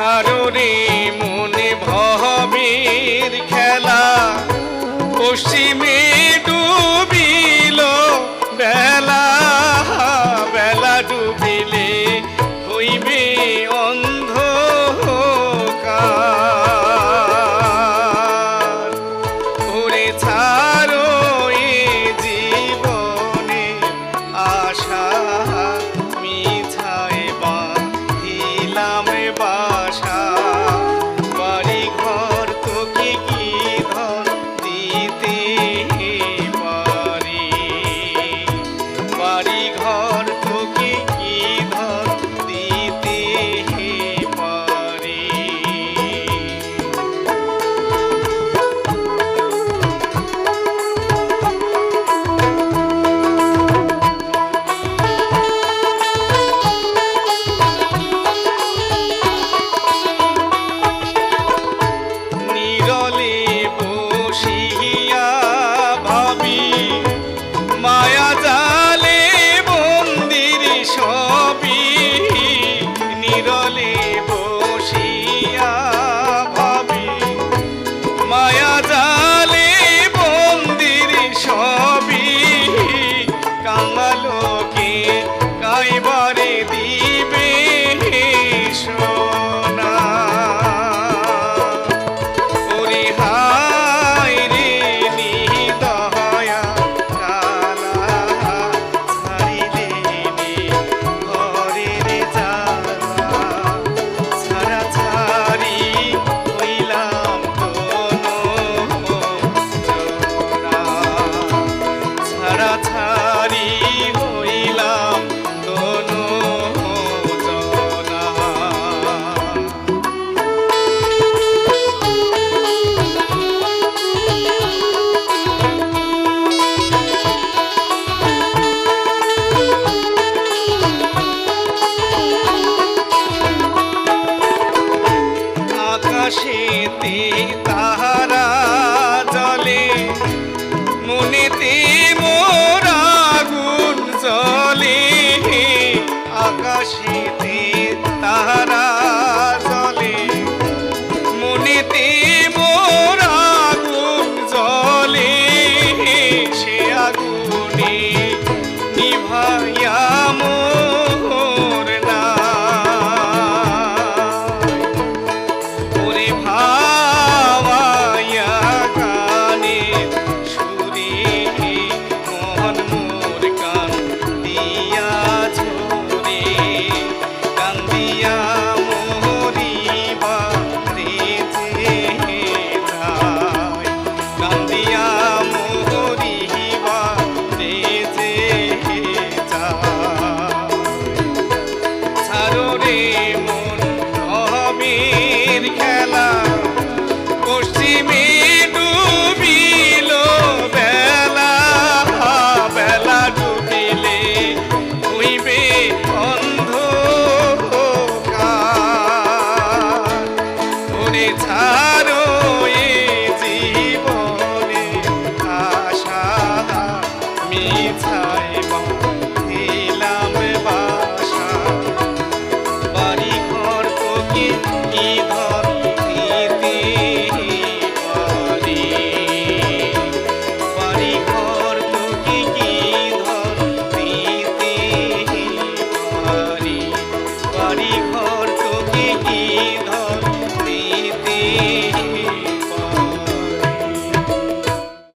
কাহারুরে মনে ভবের খেলা পশ্চিমে মনেতে তাহারা জলে মনেতে মোরা গুণ জলে আকাশে